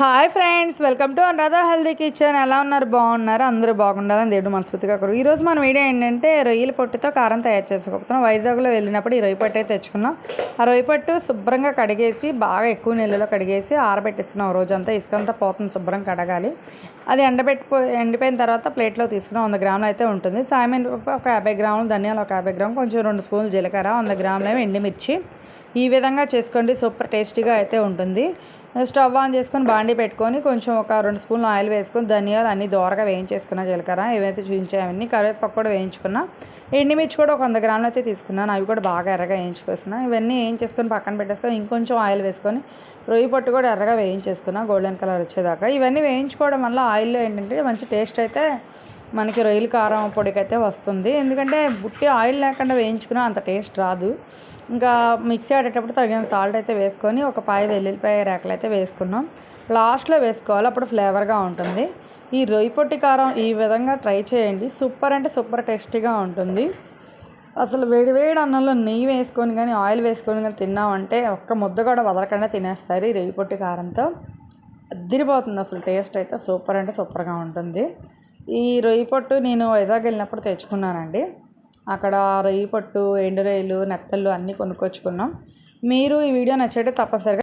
Hi friends welcome to Anuradha healthy kitchen. ఎలా ఉన్నారు? బాగున్నారు? అందరూ బాగుండాలని దేవుడు మనస్ఫూర్తిగా కోరు ఈరోజు మన వీడియో ఏంటంటే రొయ్యల పొట్టుతో కారం తయారు చేసుకోబోతున్నాం. వైజాగ్లో వెళ్ళినప్పుడు ఈ రొయ్య పొట్టు అయితే తెచ్చుకున్నాం. ఆ రొయ్య పొట్టు శుభ్రంగా కడిగేసి బాగా ఎక్కువ నీళ్ళలో కడిగేసి ఆరబెట్టేసుకున్నాం. రోజంతా ఇసుకంతా పోతుంది శుభ్రం కడగాలి. అది ఎండబెట్టిపో ఎండిపోయిన తర్వాత ప్లేట్లో తీసుకున్నాం. వంద గ్రాములు అయితే ఉంటుంది. సాయమైన ఒక యాభై గ్రాములు ధనియాలు ఒక యాభై గ్రాములు కొంచెం రెండు స్పూన్లు జీలకర్ర వంద గ్రాములు ఏమో ఎండుమిర్చి. ఈ విధంగా చేసుకోండి. సూపర్ టేస్టీగా అయితే ఉంటుంది. స్టవ్ ఆన్ చేసుకొని బాండి పెట్టుకొని కొంచెం ఒక రెండు స్పూన్లు ఆయిల్ వేసుకొని ధనియాలు అన్ని దోరగా వేయించేసుకున్నా జీలకర్ర. ఏవైతే చూపించాయన్నీ కరివేపాకు కూడా వేయించుకున్నా. ఎండుమిర్చి కూడా ఒక వంద గ్రాములు అయితే తీసుకున్నాను. అవి కూడా బాగా ఎర్రగా వేయించుకొస్తున్నా. ఇవన్నీ వేయించేసుకొని పక్కన పెట్టేసుకొని ఇంకొంచెం ఆయిల్ వేసుకొని రొయ్యి పొట్టు కూడా ఎర్రగా వేయించేసుకున్నా. గోల్డెన్ కలర్ వచ్చేదాకా. ఇవన్నీ వేయించుకోవడం వల్ల ఆయిల్లో ఏంటంటే మంచి టేస్ట్ అయితే మనకి రొయ్యల కారం పొడికైతే వస్తుంది. ఎందుకంటే బుట్టి ఆయిల్ లేకుండా వేయించుకున్నా అంత టేస్ట్ రాదు. ఇంకా మిక్సీ ఆడేటప్పుడు తగిన సాల్ట్ అయితే వేసుకొని ఒక పాయ వెల్లుల్లిపాయ రేకలు అయితే వేసుకున్నాం. లాస్ట్లో వేసుకోవాలి అప్పుడు ఫ్లేవర్గా ఉంటుంది. ఈ రొయ్యి పొట్టి కారం ఈ విధంగా ట్రై చేయండి. సూపర్ అంటే సూపర్ టేస్టీగా ఉంటుంది. అసలు వేడి వేడి అన్నంలో నెయ్యి వేసుకొని కానీ ఆయిల్ వేసుకొని కానీ తిన్నామంటే ఒక్క ముద్ద కూడా వదలకుండా తినేస్తారు ఈ రొయ్యి పొట్టి కారంతో. అదిరిపోతుంది అసలు టేస్ట్ అయితే సూపర్ అంటే సూపర్గా ఉంటుంది. ఈ రొయ్యి పొట్టు నేను వైజాగ్ వెళ్ళినప్పుడు తెచ్చుకున్నానండి. అక్కడ రొయ్యి పొట్టు ఎండు రొయ్యలు నెత్తళ్ళు అన్నీ కొనుక్కొచ్చుకున్నాం. మీరు ఈ వీడియో నచ్చితే తప్పనిసరిగా